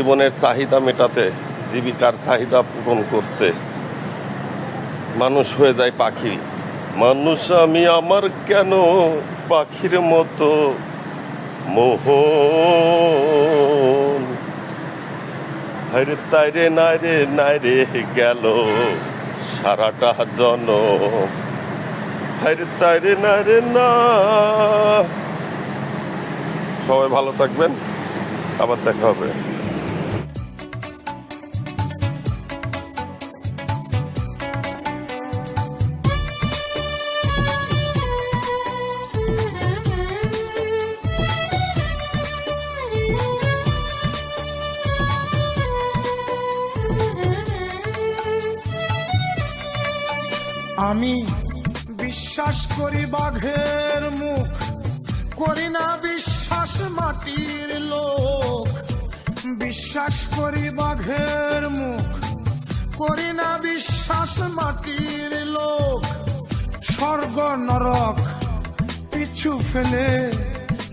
জীবনের চাহিদা মেটাতে, জীবিকার চাহিদা পূরণ করতে। মানুষ হয়ে যায় পাখি। মানুষ আমি আমার কেন পাখির মতো? মোহন। হায়রে তাইরে, নাইরে নাইরে গেল সারাটা জন হায়রে তাইরে, নাইরে, না। সবাই ভালো থাকবেন। আবার দেখা হবে। আমি বিশ্বাস করি বাঘের মুখ, করি না বিশ্বাস মাটির লোক। বিশ্বাস করি বাঘের মুখ, করি না বিশ্বাস মাটির লোক। স্বর্গ নরক পিছু ফেলে,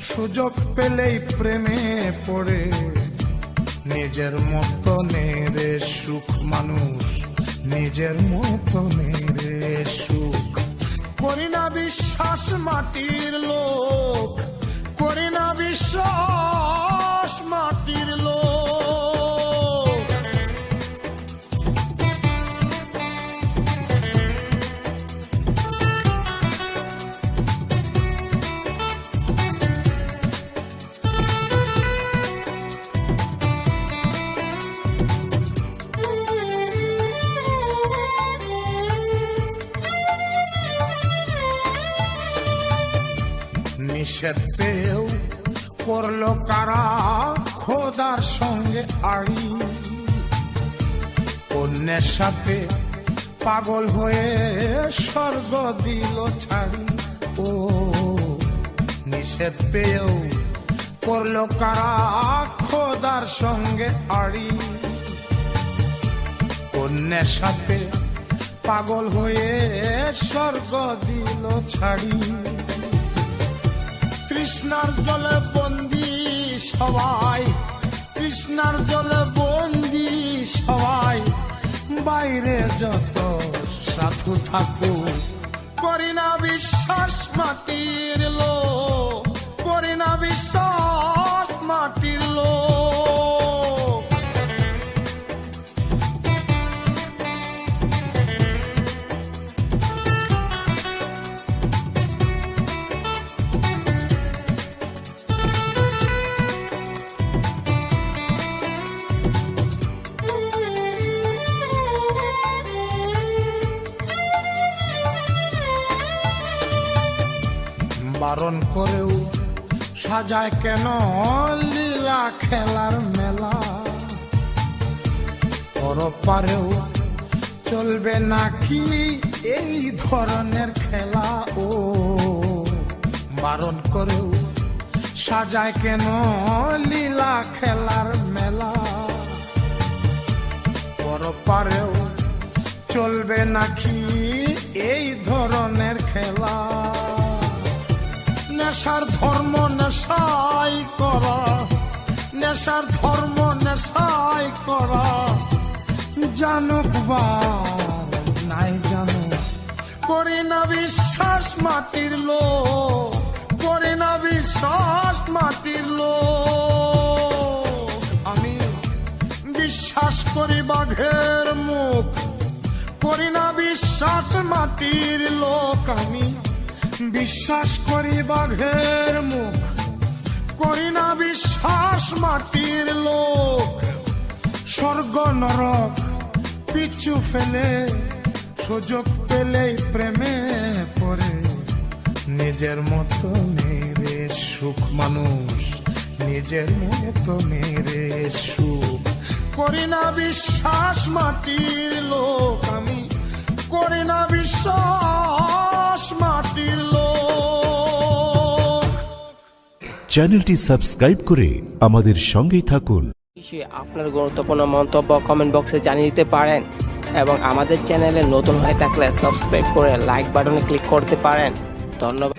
সুযোগ পেলেই প্রেমে পড়ে। নিজের মতো নেরে সুখ মানুষ নিজের মতো নেরে সুখ। করি না বিশ্বাস মাটির লোক। করি না বিশ্বাস মাটির লোক। নিষেধ পেয়েও করল কারা? খোদার সঙ্গে আড়ি। অন্যের সাথে পাগল হয়ে স্বর্গ দিল ছাড়ি। ও, নিষেধ পেয়েও করল কারা? খোদার সঙ্গে আড়ি। অন্যের সাথে পাগল হয়ে স্বর্গ দিল ছাড়ি। কৃষ্ণার জলে বন্দি সবাই, কৃষ্ণার জলে বন্দি সবাই, বাইরে যত সাধু থাকু করি না বিশ্বাস মাটির লো করি না বিশ্বাস মাটির লোক বারণ করেও সাজায় কেন লীলা খেলার মেলা? পরপারেও চলবে নাকি এই ধরনের খেলা? ও, বারণ করেও সাজায় কেন লীলা খেলার মেলা? পরপারেও চলবে নাকি এই ধরনের খেলা? নেশার ধর্ম নেশাই করা, নেশার ধর্ম নেশাই করা। জানুক বা নাই জানুক, করি না বিশ্বাস মাটির লোক করি না বিশ্বাস মাটির লোক আমি বিশ্বাস করি বাঘের মুখ, করি না বিশ্বাস মাটির লোক। আমি বিশ্বাস করি বাঘের মুখ। করি না বিশ্বাস মাটির লোক। স্বর্গ নরক পিছু ফেলে, সুযোগ পেলেই প্রেমে পড়ে। নিজের মতো মেরে সুখ মানুষ, নিজের মতো মেরে সুখ। করি না বিশ্বাস মাটির লোক আমি, করি না বিশ্বাস চ্যানেলটি সাবস্ক্রাইব করে আমাদের সঙ্গেই থাকুন। আপনার গুরুত্বপূর্ণ মন্তব্য কমেন্ট বক্সে জানিয়ে দিতে পারেন এবং আমাদের চ্যানেলে নতুন হয়ে থাকলে সাবস্ক্রাইব করে লাইক বাটনে ক্লিক করতে পারেন। ধন্যবাদ।